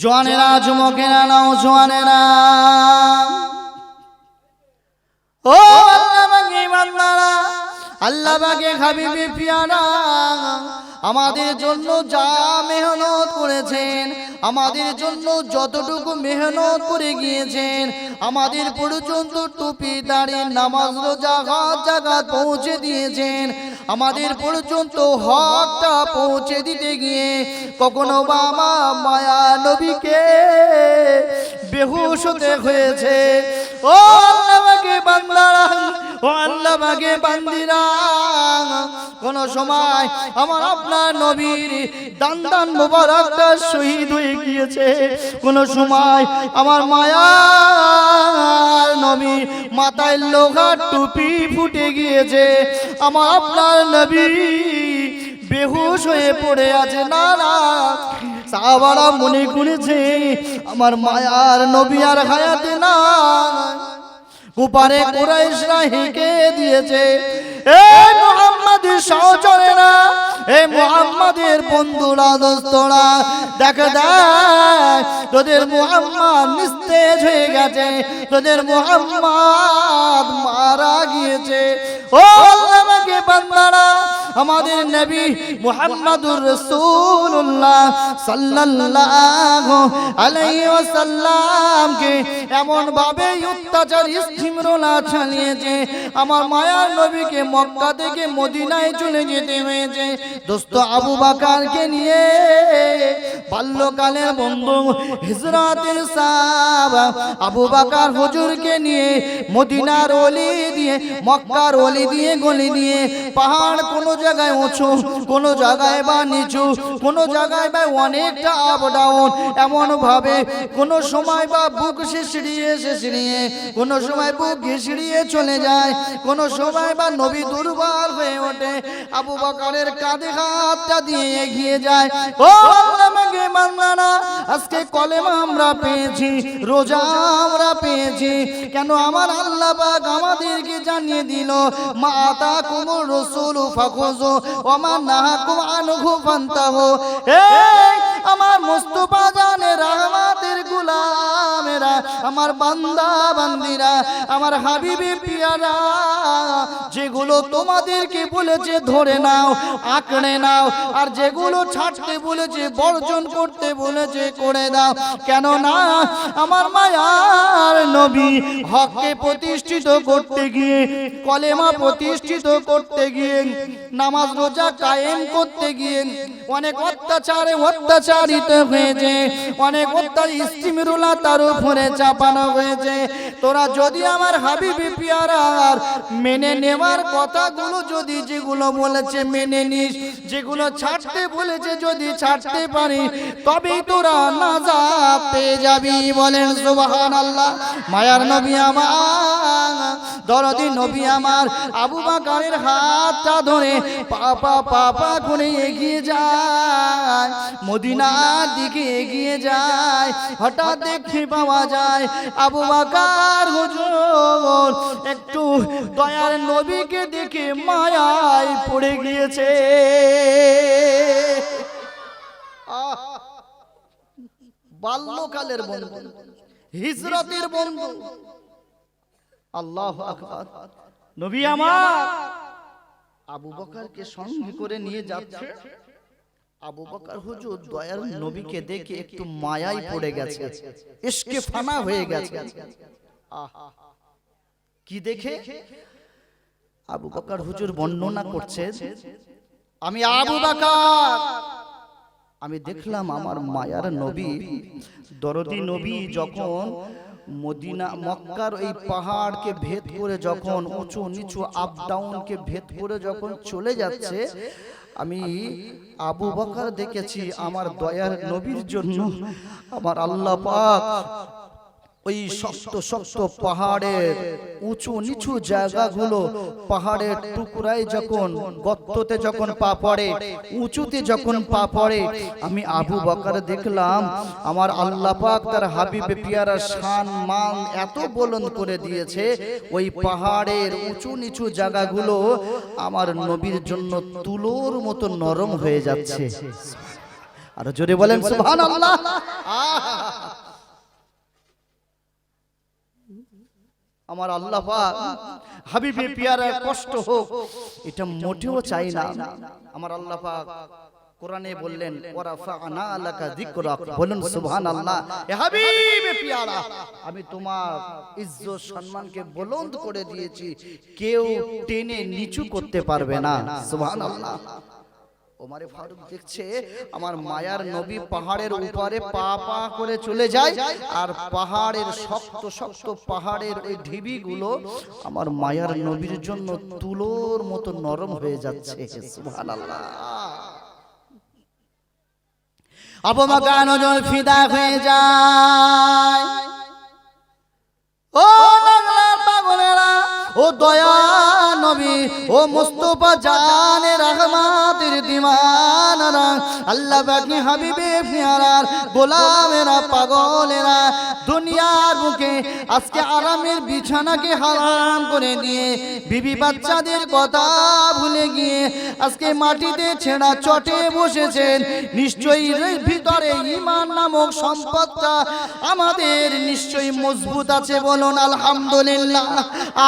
জোয়ানেরা যুবকেরা নাও জোয়ানেরা। ও আল্লাহ আল্লাহ বাগে হাবিবে পিয়ারা। আমাদের জন্য যা মেহনত করেছেন আমাদের জন্য যতটুকু মেহনত করে গিয়েছেন আমাদের পর্যন্ত টুপি দাঁড়িয়ে নামাজ রোজা হাত জাগাত পৌঁছে দিয়েছেন আমাদের পর্যন্ত হকটা পৌঁছে দিতে গিয়ে কখনো বা আমার মায়া নবীকে বেহুশ হতে হয়েছে। ও আল্লাহ বাগে বান্দারা ও আল্লাহ বাগে বান্দিরা। কোন সময় আমার আপনার নবীর দান দান মোবারকটা শহীদ হয়ে গিয়েছে। কোন সময় আমার মায়ার নবী মাথায় লোহার টুপি ফুটে গিয়েছে। আমার আপনার নবী বেহুশ হয়ে পড়ে আছে না না সাহাবারা মনে করেছে, আমার মায়ার নবী আর হায়াতে না উপারে কুরাইশরা হেঁকে দিয়েছে, এ মোহাম্মদের সহচরেরা এ মোহাম্মদের বন্ধুরা, দোস্তরা, দেখে, দেখ, তোদের মোহাম্মদ নিস্তেজ হয়ে গেছে, তোদের মোহাম্মদ মারা গিয়েছে। ও আল্লাহকে বান্দারা আমাদের নবী মুহাম্মাদুর রাসূলুল্লাহ সাল্লাল্লাহু আলাইহি ওয়াসাল্লামকে এমন ভাবে অত্যাচার স্টিমরোলা চালিয়েছে। আমার মায়ার নবীকে মক্কা থেকে মদিনায় চলে যেতে হয়েছে। দোস্ত, আবু বাকারকে নিয়ে বাল্যকালের বন্ধু হিজরাতের সাহাব আবু বাকার হুজুরকে নিয়ে মদিনার অলি দিয়ে, মক্কার অলি দিয়ে, গলি দিয়ে পাহাড় কোনো জায়গায় উঁচু, কোনো জায়গায় বা নিচু, কোনো জায়গায় বা অনেকটা আপ ডাউন এমন ভাবে কোনো সময় বা বুক শিশড়িয়ে শিশড়িয়ে কোনো সময় বুক ঘিসড়িয়ে চলে যায়, কোনো সময় বা নবী দুর্বল হয়ে ওঠে, আবু বকরের কাঁধে হাতটা দিয়ে এগিয়ে যায়। ও আমাকে মান্নানা আজকে কলেমা আমরা পেয়েছি, রোজা আমরা পেয়েছি, কেন আমার আল্লাহ পাক আমাদেরকে জানিয়ে দিল মাতা কুমুর রসুল ফাখুজু ওমা নাহাকুম আনহু ফান্তাহু। এই আমার মুস্তফা জানে গোলামেরা আমার বান্দা, বান্দিরা, আমার হাবিবে পিয়ারা, যেগুলো তোমাদেরকে বলেছে ধরে নাও, আঁকড়ে নাও, আর যেগুলো ছাড়তে বলেছে, বর্জন করতে বলেছে, করে দাও। কেন না আমার মায়ার নবী হককে প্রতিষ্ঠিত করতে গিয়ে, কলেমা প্রতিষ্ঠিত করতে গিয়ে, নামাজ রোজা কায়েম করতে গিয়ে, অনেক অত্যাচারে অত্যাচারিত হয়েছে, অনেক অত্যাচার ইস্তিমিরুল্লাহ তার উপরে চাপানো হয়েছে। তোরা যদি আমার হাবিবি পিয়ারার মেনে নেওয়ার কথাগুলো যদি যেগুলো বলেছে মেনে নিস, যেগুলো ছাড়তে বলেছে যদি ছাড়তে পারি, তবেই তোরা নাজাত পেয়ে যাবি বলেন সুবহান আল্লাহ মায়ার নবী আমার, দরদি নবী আমার, আবু বাকারের হাতটা ধরে পাপা পাপা করে এগিয়ে যায়, মদিনার দিকে এগিয়ে যায়। হঠাৎ দেখে পাওয়া যায় আবু বাকার হুজুর, একটু দয়ার নবীকে দেখে মায়ায় পড়ে গিয়েছে। বাল্যকালের বন্ধু, হিজরতের বন্ধু। আল্লাহ আকবার। নবী আমার, আবু বকরকে সঙ্গে করে নিয়ে যাচ্ছে। আবু বকর হুজুর দয়ার নবীকে দেখে একটু মায়ায় পড়ে গেছে। ইশকে ফানা হয়ে গেছে। আহ! কি দেখে? আবু বকর হুজুর বর্ণনা করছে আমি আবু বকর। আমি দেখলাম আমার মায়ার নবী। দরদি নবী যখন মদিনা মক্কার এই পাহাড়কে ভেদ করে যখন উঁচু নিচু আপ ডাউনকে ভেদ করে যখন চলে যাচ্ছে আমি আবু বকার দেখেছি আমার দয়ার নবীর জন্য। আমার আল্লাহ পাক ওই শক্ত শক্ত পাহাড়ের উঁচু নিচু জায়গাগুলো পাহাড়ের টুকরায় যখন গর্ততে যখন পা পড়ে উঁচুতে যখন পা পড়ে আমি আবু বকার দেখলাম আমার আল্লাহ পাক তার হাবিবে পিয়ারা শান মান এত বলন্দ করে দিয়েছে ওই পাহাড়ের উঁচু নিচু জায়গাগুলো আমার নবীর জন্য তুলোর মতো নরম হয়ে যাচ্ছে। আর জোরে বলেন সুবহান আল্লাহ আমার আল্লাহ পাক হাবিবে পিয়ারা কষ্ট হোক এটা মোটেও চাই না। আমার আল্লাহ পাক কোরআনে বললেন ওয়ারাফা'না লাকা যিকরাক বলুন সুবহানাল্লাহ এ হাবিবে পিয়ারা আমি তোমার ইজ্জত সম্মানকে বুলন্দ করে দিয়েছি। কেউ টেনে নিচু করতে পারবে না। সুবহানাল্লাহ। ওমারে ফারুক দেখছে আমার মায়ার নবী পাহাড়ের উপরে পা পা করে চলে যায় আর পাহাড়ের শক্ত শক্ত পাহাড়ের ওই ঢিবিগুলো আমার মায়ার নবীর জন্য তুলোর মতো নরম হয়ে যাচ্ছে। সুবহানাল্লাহ। অবমাকা নজর ফিদা হয়ে যায়। ও বাংলার পাগলেরা ও দয়া নবী ও মুস্তফা জানে রহমাতের দিমানারা আল্লাহ বাকি হাবিবে ফিয়ারার গোলামেরা, পাগলেরা দুনিয়ার বুকে আজকে আরামের বিছানাকে হারাম করে দিয়ে বিবি বাচ্চাদের কথা ভুলে গিয়ে আজকে মাটিতে ছেঁড়া চটে বসেছেন, নিশ্চয়ই ভিতরে নামক সম্পদটা আমাদের নিশ্চয়ই মজবুত আছে বলুন, আলহামদুলিল্লাহ।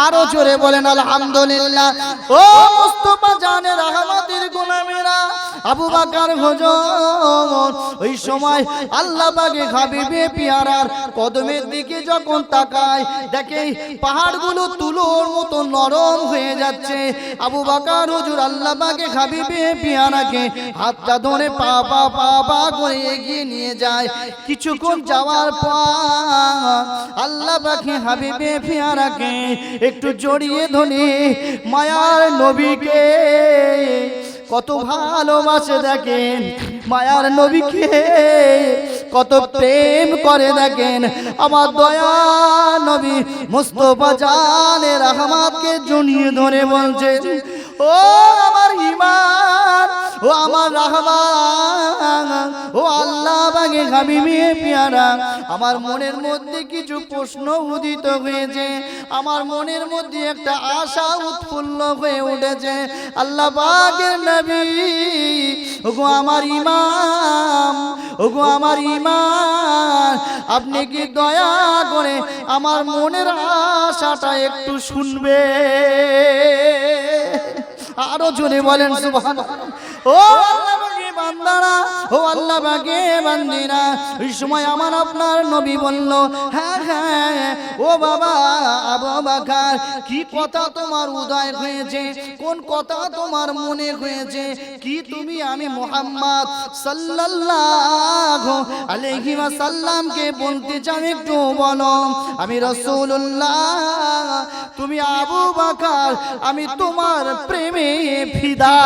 আরও জোরে বলেন, আলহামদুলিল্লাহ। ও মুস্তফা জানে রহমতের গোলামেরা আবু বাকার হুজুর, ওই সময় আল্লাহ পাকে হাবিবে পিয়ারার কদমের দিকে যখন তাকায়, দেখে পাহাড়গুলো তুলোর মতো নরম হয়ে যাচ্ছে। আবু বাকার হুজুর আল্লাহ পাকে হাবিবে পিয়ারাকে হাতটা ধরে পা পা পা পা করে এগিয়ে নিয়ে যায়। কিছুক্ষণ যাওয়ার পর আল্লাহ পাখি হাবিবে পিয়ারাকে একটু জড়িয়ে ধরে মায়ার নবীকে কত ভালোবাসে দেখেন, মায়ার নবীকে কত প্রেম করে দেখেন। আমার দয়া নবী মুস্তফা জানে রহমাতকে জড়িয়ে ধরে বলছে ও আমার ইমান ও আমার রহমান, ও আল্লাহ বাগে হাবিবি পিয়ারা, আমার মনের মধ্যে কিছু প্রশ্ন উদিত হয়েছে, আমার মনের মধ্যে একটা আশা উৎফুল্ল হয়ে উঠেছে। আল্লাহ বাগের নবী, ওগো আমার ইমাম, ওগো আমার ইমান আপনি কি দয়া করে আমার মনের আশাটা একটু শুনবে? আরও জোরে বলেন সুবহান ও আল্লাহ বান্দারা, ও আল্লাহ বাগে বান্দিরা, ওই সময় আমার আপনার নবী বলল হ্যাঁ হ্যাঁ ও বাবা, আবু বাকার, কি কথা তোমার উদয় হয়েছে? কোন কথা তোমার মনে হয়েছে? কি তুমি আমি মোহাম্মদ সাল্লাল্লাহু আলাইহি ওয়াসাল্লামকে বলতে চাও একটু বলো? আমি রাসূলুল্লাহ, তুমি আবু বাকার, আমি তোমার প্রেমে ফিদা।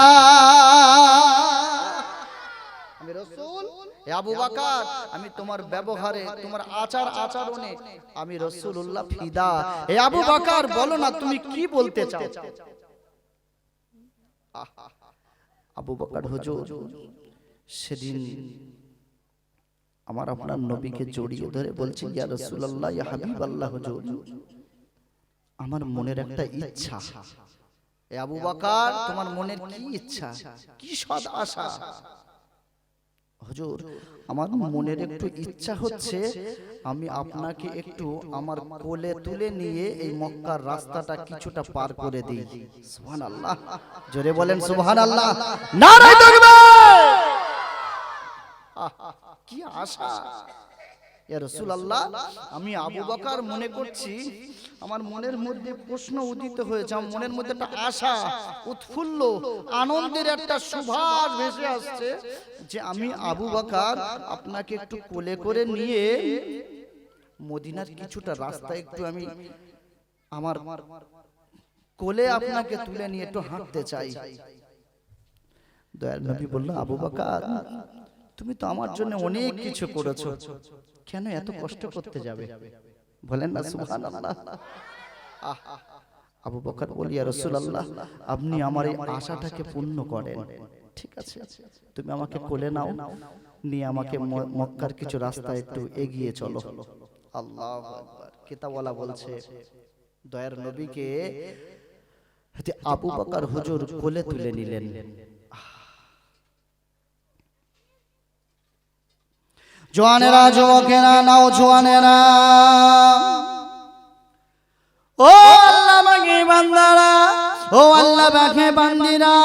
আবু বাকার আমি তোমার ব্যবহারে তোমার আচার আচরণে আমি রসুল্লাহ ফিদা। হে আবু বাকার বলো না তুমি কি বলতে চাও? আবু বাকার হুজুর সেদিন আমার আপনার নবীকে জড়িয়ে ধরে বলছি ইয়া রাসূলুল্লাহ ইয়া হুজুর। আমার মনের একটা ইচ্ছা। এ আবু বাকার তোমার মনের কি ইচ্ছা? কি সদ আশা? হুজুর আমার মনের একটু ইচ্ছা হচ্ছে আমি আপনাকে একটু আমার কোলে তুলে নিয়ে এই মক্কার রাস্তাটা কিছুটা পার করে দিই। সুবহানাল্লাহ। জোরে বলেন সুহান আল্লাহ কি আশা। ইয়া রাসূলুল্লাহ আমি আবু বকর মনে করছি আমার মনের মধ্যে প্রশ্ন উদিত হয়েছে আমার মনের মধ্যে একটা আশা উৎফুল্ল আনন্দের একটা সুভাষ ভেসে আসছে যে আমি আবু বকর আপনাকে একটু কোলে করে নিয়ে মদিনার কিছুটা রাস্তা একটু আমি আমার কোলে আপনাকে তুলে নিয়ে একটু হাঁটতে চাই। দয়াল নবী বলল আবু বকর তুমি তো আমার জন্য অনেক কিছু করেছ। কেন এত কষ্ট করতে যাবে? বলেন না সুবহানাল্লাহ। আহ, আবু বকর বলি ইয়া রাসূলুল্লাহ আপনি আমার এই আশাটাকে পূর্ণ করেন। ঠিক আছে? তুমি আমাকে কোলে নাও নিয়ে আমাকে মক্কার কিছু রাস্তা একটু এগিয়ে চলো। আল্লাহু আকবার। কিতাবওয়ালা বলছে দয়ার নবীকে আবু বকর হুজুর কোলে তুলে নিলেন। জোয়ানেরা যুবকেরা নাও জোয়ানেরা। ও আল্লাহ বান্দারা ও আল্লাহ বাগে বান্দিরা,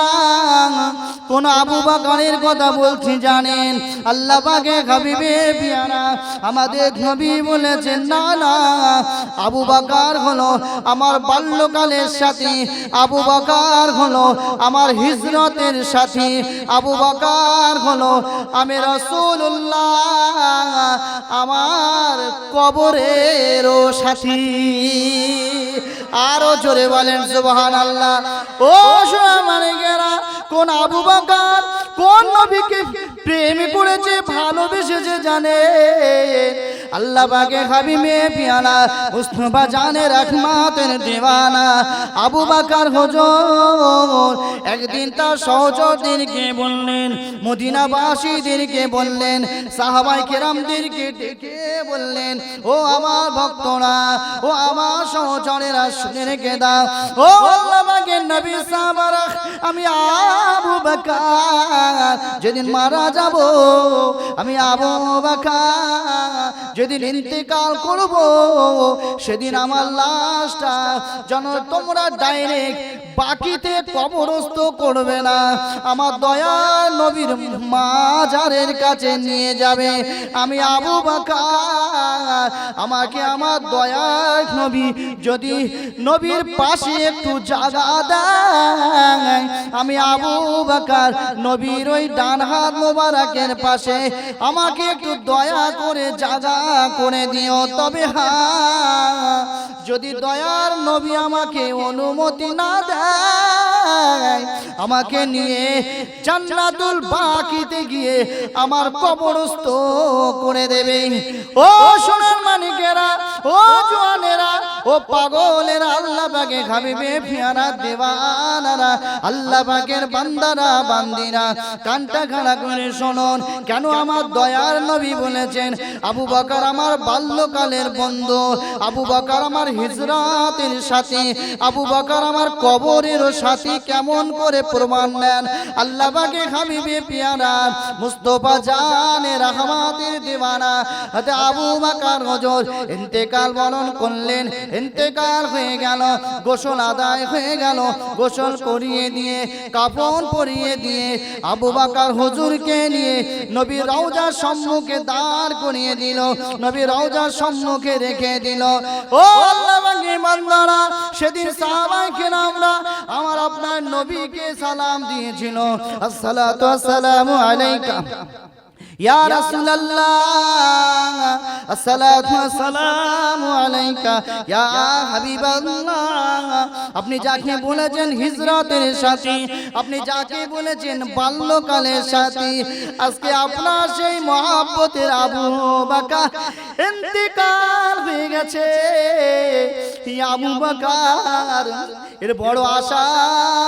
কোন আবু বাকারের কথা বলছি জানেন? আল্লাহ বাগে হাবিবে পিয়ারা, আমাদের নবী বলেছেন, না না, আবু বাকার হলো আমার বাল্যকালের সাথী, আবু বাকার হলো আমার হিজরতের সাথী, আবু বাকার হলো আমি রসুল্লাহ আমার কবরেরও সাথী। আরও জোরে বলেন সুবহান আল্লাহ ও মানে গেরা কোন আবু বাকার, কোন নবীকে প্রেম করেছে ভালোবেসেছে জানে? আল্লাহ বাগে খাবি মেয়ে পিয়ালা মুস্তফা জানে রাখমাতের দেওয়ানা। আবু বাকার হজর একদিন তার সহচরদেরকে বললেন, মদিনাবাসীদেরকে বললেন সাহাবাই কেরামদেরকে ডেকে বললেন, ও আমার ভক্তরা, ও আমার সহচরেরা, শুনে রেখে দাও। ও আল্লাহ বাগে নবী সাহাবারা, আমি আবু বাকার, যেদিন মারা যাব, আমি আবু বাকার, যেদিন ইন্তেকাল করব, সেদিন আমার লাশটা যেন তোমরা ডাইরেক্ট বাকিতে কবরস্থ করবে না। আমার দয়া নবীর মাজারের কাছে নিয়ে যাবে। আমি আবু বাকার, আমাকে আমার দয়া নবী যদি নবীর পাশে একটু জায়গা দেয়, আমি আবু বাকার, নবীর ওই ডান হাত মোবারকের পাশে আমাকে একটু দয়া করে জায়গা করে দিও। তবে হ্যাঁ যদি দয়ার নবী আমাকে অনুমতি না দেয়, আমাকে নিয়ে জান্নাতুল বাকিতে গিয়ে আমার কবরস্থ করে দেবে। ও সোনার মানিকেরা ও জোয়ানেরা ও পাগলেরা আল্লাহ বাগে খাবিবে ফিয়ারা দেওয়ানারা। আল্লাহ বাগের বান্দারা, বান্দিরা, কানটা খাড়া করে শোনন, কেন আমার দয়ার নবী বলেছেন, আবু বকর আমার বাল্যকালের বন্ধু, আবু বকর আমার হিজরাতের সাথী, আবু বকর আমার কবরের সাথী কেমন করে প্রমাণ নেন? আল্লাহ বাগে হাবিবে পিয়ারা মুস্তফা জানে রহমাতের দিওয়ানা। হাতে আবু বকর হজর ইন্তেকাল বরণ করলেন ইন্তেকাল হয়ে গেল, গোসল আদায় হয়ে গেল, গোসল করিয়ে দিয়ে কাফন পরিয়ে দিয়ে, আবু বাকার হুজুরকে নিয়ে নবী রওজার সম্মুখে দাঁড় করিয়ে দিল, নবী রওজার সম্মুখে রেখে দিল। ও আল্লাহ সেদিন সাহাবায়ে কেরামরা আমার আপনার নবীকে সালাম দিয়েছিল। আসসালাতু আসসালামু আলাইকা। ইয়া রাসূলুল্লাহ, আসসালাতু আসসালামু আলাইকা, ইয়া হাবিবাল্লাহ। আপনি যাকে বলেছেন হিজরতের সাথী, আপনি যাকে বলেছেন বাল্যকালের সাথী, আজকে আপনার সেই মহাব্বতের আবু বাকা ইন্তিকাল হয়ে গেছে। আবু বাকার, এর বড় আশা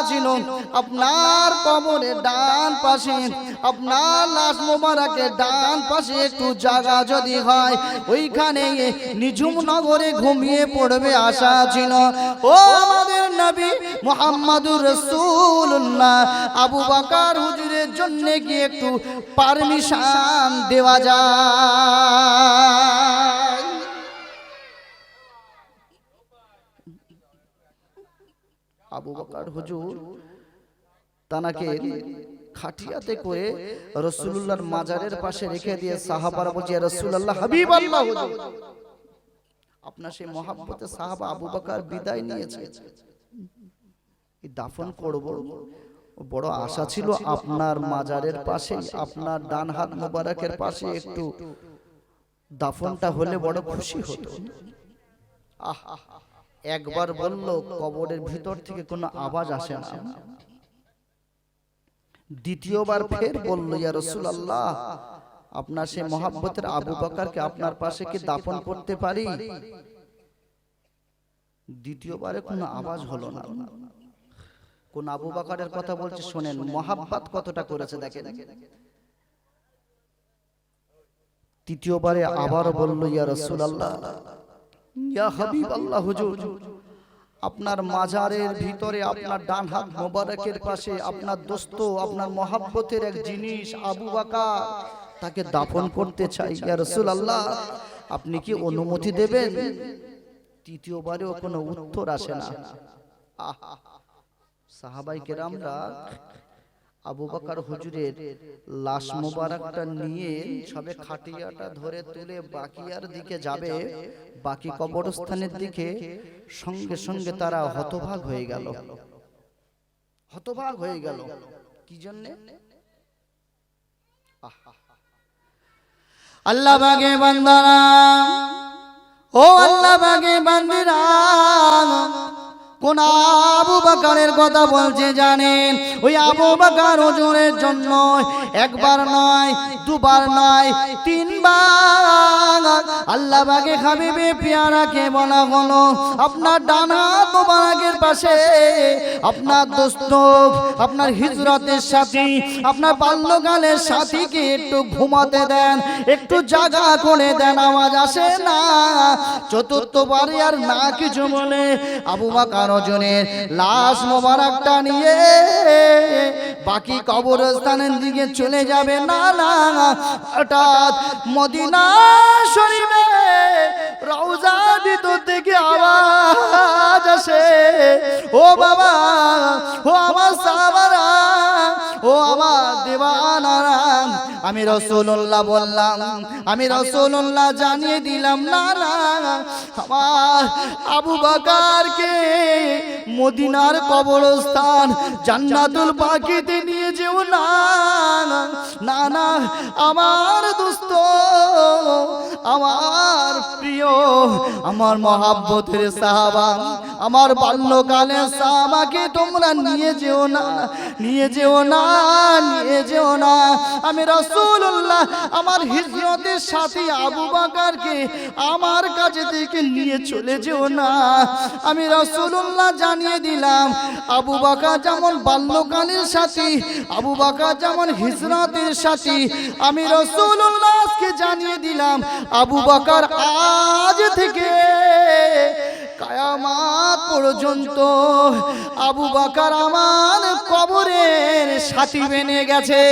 ছিল আপনার কবরের ডান পাশে, আপনার লাশ মোবারকের ডান পাশে একটু জায়গা যদি হয়, ওইখানে নিঝুম নগরে ঘুমিয়ে পড়বে আশা ছিল। ও আমাদের নবী মোহাম্মদুর রসুল্লাহ আবু বাকার হুজুরের জন্য কি একটু পারমিশন দেওয়া যায়? আবু বকর হুজুর, তানাকে খাটিয়াতে করে রসুল্লাহর মাজারের পাশে রেখে দিয়ে সাহাবারা বলছে রসুল্লাহ হাবিব আল্লাহ আপনার সেই মহাব্বতে সাহাবা আবু বকর বিদায় নিয়েছে। দাফন করব। বড় আশা ছিল আপনার মাজারের পাশে আপনার ডান হাত মোবারকের পাশে একটু দাফনটা হলে বড় খুশি হতো। আহ একবার বলল কবরের ভিতর থেকে কোনো আওয়াজ আসে না। দ্বিতীয়বার ফের বলল ইয়া রসুল আল্লাহ আপনার সেই মহাব্বতের আবু বকরকে আপনার পাশে কি দাফন করতে পারি? দ্বিতীয়বারে কোনো আওয়াজ হলো না। কোন আবু বাকারের কথা বলছে শোনেন মহাব্বত কতটা করেছে দেখেন? তৃতীয়বারে আবার বলল ইয়া রাসূলুল্লাহ ইয়া হাবিব আল্লাহ হুজুর আপনার মাজারের ভিতরে আপনার ডান হাত মোবারকের পাশে আপনার দোস্ত, আপনার মহাব্বতের এক জিনিস, আবু বাকা তাকে দাফন করতে চাই। রসুল আল্লাহ আপনি কি অনুমতি দেবেন? তৃতীয়বারেও কোনো উত্তর আসে না। সাহাবাই কেরামরা আবু বকর হুজুরের লাশ মোবারকটা নিয়ে সবে খাটিয়াটা ধরে তুলে বাকিয়ার দিকে যাবে। বাকি কবরস্থানের দিকে সঙ্গে সঙ্গে তারা হতভাগ হয়ে গেল। হতভাগ হয়ে গেল। কি জন্যে? আল্লাহ বাগে বান্দারা ও আল্লাহ বাগে বান্দিরা। কোন আবু বাকারের কথা বলছে জানেন? ওই আবু বাকার ওজনের জন্য একবার নয়, দুবার নয়, তিনবার। আল্লাহ বাগে খাবিবে পেয়ারাকে বলা হলো? আপনার ডানা মোবারকের পাশে, আপনার দোস্ত আপনার হিজরতের সাথী, আপনার বাল্যকালের সাথীকে একটু ঘুমাতে দেন, একটু জাগা করে দেন, আওয়াজ আসে না। চতুর্থবারে আর না কিছু বলে আবু বাকার ওজনের লাশ মোবারকটা নিয়ে বাকি কবরস্থানের দিকে চলে যাবে। না না, হঠাৎ মদিনা শরীফে রওজা ভিতর থেকে আওয়াজ আসে। ও বাবা, ও আমার সাবারা ও আমার দেওয়ানারা, আমি রসুল্লাহ বললাম, আমি রসুল্লাহ জানিয়ে দিলাম, না না, আমার আবু বাকারকে মদিনার কবরস্থান জান্নাতুল পাখিতে নিয়ে যেও না না না আমার দুস্থ। আমার প্রিয়, আমার মহাব্বতের সাহাবা, আমার বাল্যকালে সাহাবাকে তোমরা নিয়ে যেও না, নিয়ে যেও না, নিয়ে যেও না। আমি রসুল্লাহ আমার হিজরতের সাথী আবু বাকারকে আমার কাছে থেকে নিয়ে চলে যেও না। আমি রসুল্লাহ জানিয়ে দিলাম, আবু বাকা যেমন বাল্যকালের সাথী, আবু বাকা যেমন হিজরতের সাথী, আমি রসুল্লাহ জানিয়ে দিলাম আবু বাকার আজ থেকে কায়ামাত পর্যন্ত আবু বাকার আমার কবরের সাথী বেনে গেছে।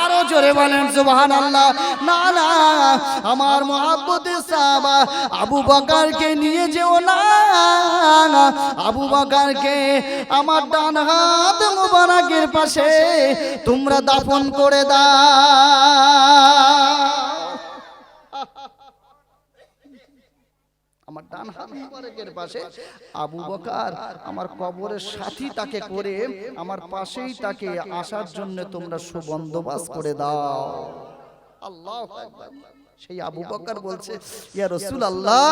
আরও জোরে বলেন সুবহান আল্লাহ না না, আমার মহাব্বতের সাবা আবু বাকারকে নিয়ে যেও না। আবু বাকারকে আমার ডান হাত মোবারকের পাশে তোমরা দাফন করে দাও। আমার ডান হাত মুবারকের পাশে আবু বকার আমার কবরের সাথী তাকে করে আমার পাশেই তাকে আসার জন্য তোমরা সুবন্দোবাস করে দাও। আল্লাহ সেই আবু বকর বলছে ইয়া রসুল আল্লাহ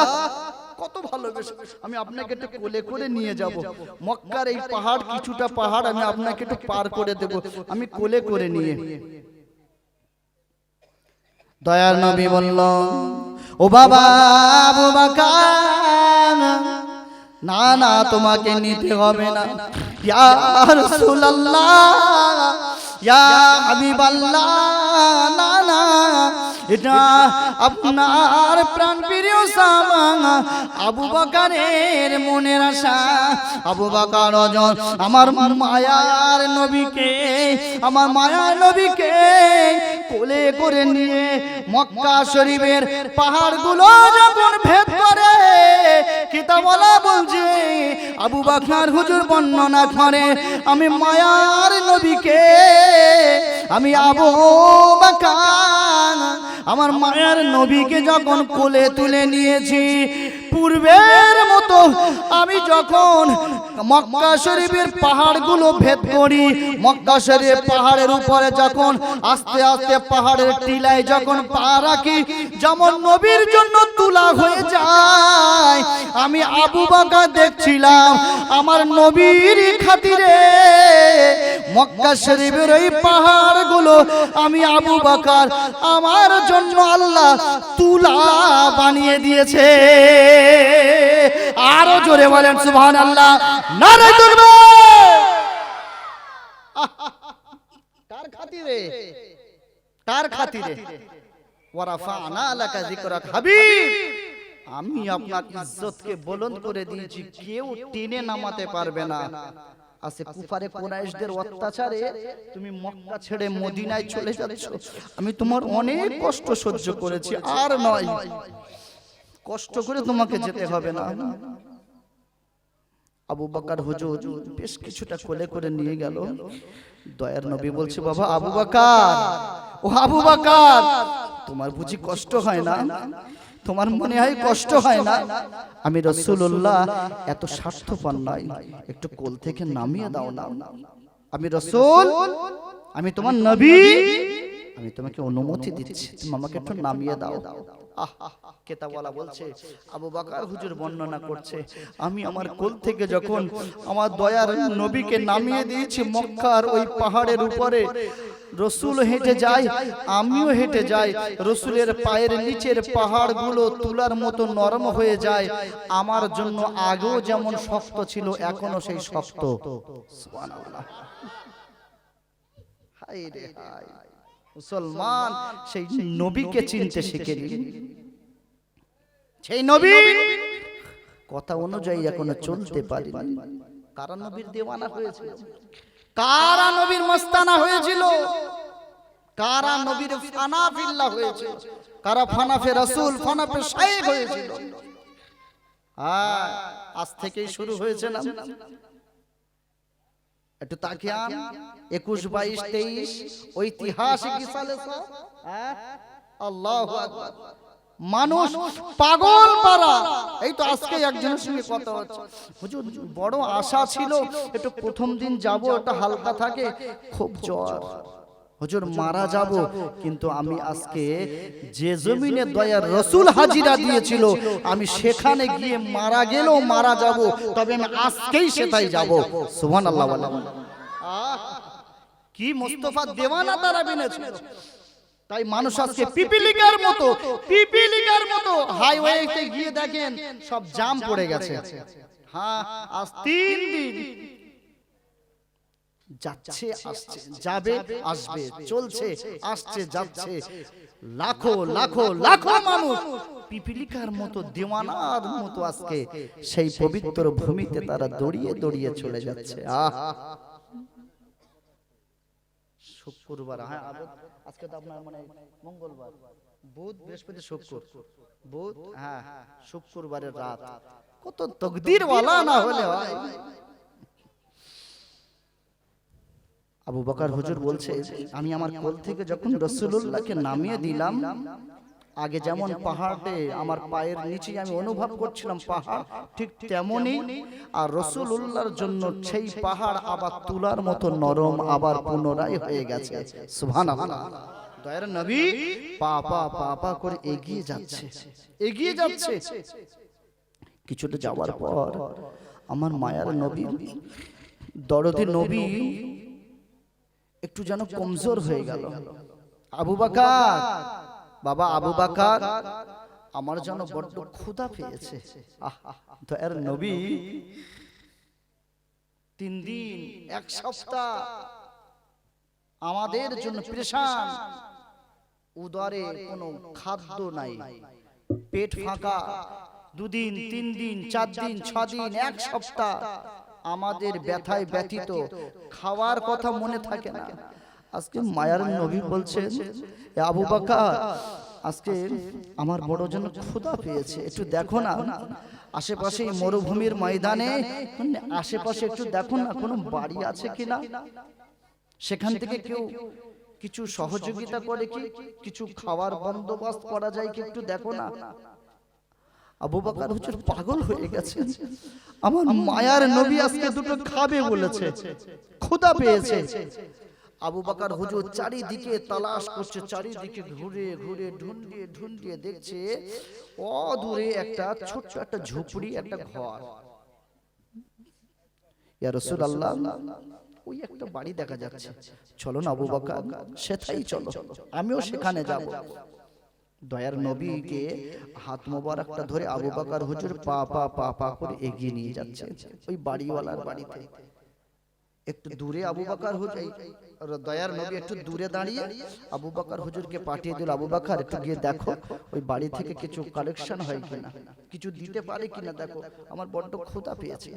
কত ভালোবেসে আমি আপনাকে একটু কোলে করে নিয়ে যাব। মক্কার এই পাহাড় কিছুটা পাহাড় আমি আপনাকে একটু পার করে দেব। আমি কোলে করে নিয়ে দয়ার নবী বলল ও বাবা বাকার না না, তোমাকে নিতে হবে না। ইয়া রাসূলুল্লাহ আপনার প্রাণ প্রিয় সামা। আবু বাকারের মনের আশা, আবু বাকার অজন আমার মায়ার নবীকে, আমার মায়ার নবীকে কোলে করে নিয়ে মক্কা শরীফের পাহাড়গুলো যখন ভেদ করে কিতাবলা বলছে আবু বাখার হুজুর বর্ণনা করে আমি মায়ার নবীকে আমি আবু বাকার আমার মায়ার নবীকে যখন কোলে তুলে নিয়েছি পূর্বের মতো আমি যখন মক্কা শরীফের পাহাড়গুলো ভেদ করি। মক্কা শরীফ পাহাড়ের উপরে যখন আস্তে আস্তে পাহাড়ের টিলায় যখন পা রাখি, যেমন নবীর জন্য তুলা হয়ে যায়। আমি আবু বাকা দেখছিলাম, আমার নবীর খাতিরে মক্কা শরীফের ওই পাহাড়গুলো আমি আবু বাকার, আমার জন্য আল্লাহ তুলা বানিয়ে দিয়েছে। আরও জোরে বলেন সুবহান আল্লাহ খাতিরে আমি আপনার ইজ্জতকে করে দিয়েছি, কেউ টেনে নামাতে পারবে না। অত্যাচারে তুমি ছেড়ে মদিনায় চলে আমি তোমার অনেক কষ্ট সহ্য করেছি, আর নয়। কষ্ট করে তোমাকে যেতে হবে না। আবু বাকার হুজুর বেশ কিছুটা কোলে করে নিয়ে গেল। দয়ার নবী বলছে বাবা আবু বাকার ও আবু বাকার তোমার বুঝি কষ্ট হয় না? তোমার মনে হয় কষ্ট হয় না? আমি রসুল্লাহ এত স্বার্থপর নয় একটু কোল থেকে নামিয়ে দাও না। আমি রসুল আমি তোমার নবী। আমি তোমাকে অনুমতি দিচ্ছি। তুমি আমাকে একটু নামিয়ে দাও। আহ কেতাওয়ালা বলছে আবু বাকার হুজুর বর্ণনা করছে আমি আমার কোল থেকে যখন আমার দয়ার নবীকে নামিয়ে দিয়েছি মক্কার ওই পাহাড়ের উপরে। রসুল হেঁটে যায় আমিও হেঁটে যাই রসুলের পায়ের নিচের পাহাড়গুলো তুলার মতো নরম হয়ে যায়। আমার জন্য আগেও যেমন শক্ত ছিল এখনও সেই শক্ত। হায় রে হায়। মুসলমান সেই নবীকে চিনতে শিখেনি সেই নবী কথা অনুযায়ী এখনও চলতে পারি কারা নবীর দেওয়ানা হয়েছিল? কারা নবীর মস্তানা হয়েছিল? কারা নবীর ফানাফিল্লা হয়েছিল? কারা ফানাফে রাসূল ফানাফে শাইখ হয়েছিল? হ্যাঁ আজ থেকেই শুরু হয়েছে না? একটু তাকিয়ান একুশ বাইশ তেইশ ঐতিহাসিক আল্লাহ মানুষ পাগল পারা এই তো আজকে একজনের সঙ্গে কথা হচ্ছে। হুজুর বড় আশা ছিল একটু প্রথম দিন যাব একটা হালকা থাকে। খুব জ্বর। হুজুর মারা যাব কিন্তু আমি আজকে যে জমিনে দয়ার রসুল হাজিরা দিয়েছিল আমি সেখানে গিয়ে মারা গেলেও মারা যাব। তবে আমি আজকেই সেটাই যাব। সুবহান আল্লাহ কি মোস্তফা দেওয়ানা তারা বিনেছিল তাই মানুষ আজকে পিপিলিকার মতো পিপিলিকার মতো হাইওয়েতে গিয়ে দেখেন সব জাম পড়ে গেছে। হ্যাঁ আজ তিন দিন যাচ্ছে আসছে যাবে আসবে চলছে আসছে যাচ্ছে। লাখো লাখো লাখো মানুষ পিপিলিকার মতো দেওয়ানার মতো আজকে সেই পবিত্র ভূমিতে তারা দড়িয়ে দড়িয়ে চলে যাচ্ছে। আহ। শুক্রবার হ্যাঁ আজকে তো আপনার মানে মঙ্গলবার বুধ বৃহস্পতি শুক্র বুধ হ্যাঁ শুক্রবারের রাত। কত তকদির ওয়ালা না হলে হয়। আবু বকার হুজুর বলছে আমি আমার কোল থেকে যখন রসুলুল্লাহকে নামিয়ে দিলাম আগে যেমন পাহাড়ে আমার পায়ের নিচে আমি অনুভব করছিলাম পাহাড় ঠিক তেমনি আর রসুলুল্লাহর জন্য সেই পাহাড় আবার তুলার মতো নরম আবার পুনরায় হয়ে গেছে। দয়ার নবী পা পা পা পা করে এগিয়ে যাচ্ছে। এগিয়ে যাচ্ছে। কিছুটা যাওয়ার পর আমার মায়ার নবী দরদি নবী একটু যেন কমজোর হয়ে গেল। আবু বাকার বাবা আবু বাকার আমার যেন বড্ড ক্ষুধা পেয়েছে। দয়ার নবী তিন দিন এক সপ্তাহ আমাদের জন্য প্রেশান। উদরে কোনো খাদ্য নাই। পেট ফাঁকা। দুদিন তিন দিন চার দিন ছ দিন এক সপ্তাহ। আমাদের ব্যথায় ব্যথিত খাওয়ার কথা মনে থাকে না। আজকে মায়ার নবী বলছেন "এ আবু বাকার আজকে আমার বড় জন্য ক্ষুধা পেয়েছে একটু দেখো না। আশেপাশে মরুভূমির ময়দানে আশেপাশে একটু দেখো না কোনো বাড়ি আছে কিনা? সেখান থেকে কেউ কিছু সহযোগিতা করে কি? কিছু খাওয়ার বন্দোবস্ত করা যায় কি? একটু দেখো না। আবু বকর হুজুর পাগল হয়ে গেছে। আমার মায়ার নবী আজকে দুটো খাবে বলেছে। ক্ষুধা পেয়েছে। আবু বকর হুজুর চারিদিকে তালাশ করছে চারিদিকে ঘুরে ঘুরে ঢুন্ডিয়ে ঢুন্ডিয়ে দেখছে অদূরে একটা ছোট্ট একটা ঝুপড়ি একটা ঘর। ইয়া রাসূলুল্লাহ ওই একটা বাড়ি দেখা যাচ্ছে। চলো না আবু বকর সেটাই চলো। আমিও সেখানে যাব। দয়ার নবীকে হাত মোবারকটা ধরে আবু বকর হুজুর পা পা পা পা করে এগিয়ে নিয়ে যাচ্ছে ওই বাড়িওয়ালার বাড়িতে। একটু দূরে আবু বকর হুজুর দয়ার নবী একটু দূরে দাঁড়িয়ে আবু বকর হুজুরকে পাঠিয়ে দিল আবু বকর একটু গিয়ে দেখো ওই বাড়ি থেকে কিছু কালেকশন হয় কিনা? কিছু দিতে পারে কিনা দেখো আমার বড্ড ক্ষুধা পেয়েছে।